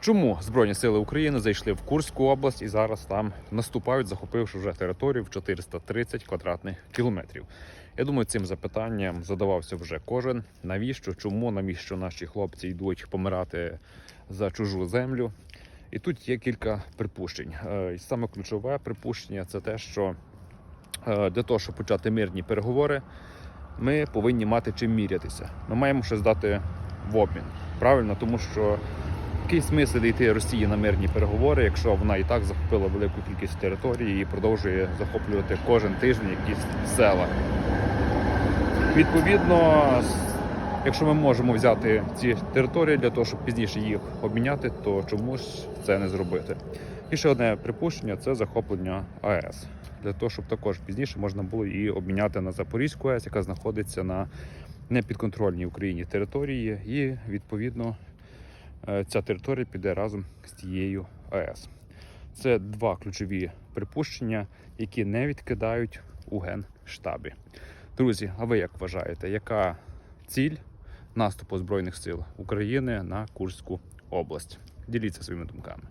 Чому Збройні сили України зайшли в Курську область і зараз там наступають, захопивши вже територію в 430 квадратних кілометрів? Я думаю, цим запитанням задавався вже кожен. Навіщо, чому, навіщо наші хлопці йдуть помирати за чужу землю? І тут є кілька припущень. Е, І саме ключове припущення це те, що е, для того, щоб почати мирні переговори, ми повинні мати чим мірятися. Ми маємо щось дати в обмін. Правильно, тому що який смисл йти Росії на мирні переговори, якщо вона і так захопила велику кількість території і продовжує захоплювати кожен тиждень якісь села. Відповідно, якщо ми можемо взяти ці території для того, щоб пізніше їх обміняти, то чому ж це не зробити? І ще одне припущення це захоплення АЕС. Для того, щоб також пізніше можна було її обміняти на Запорізьку АЕС, яка знаходиться на непідконтрольній Україні території, і відповідно ця територія піде разом з тією АЕС. Це два ключові припущення, які не відкидають у генштабі. Друзі, а ви як вважаєте, яка ціль наступу Збройних сил України на Курську область? Діліться своїми думками.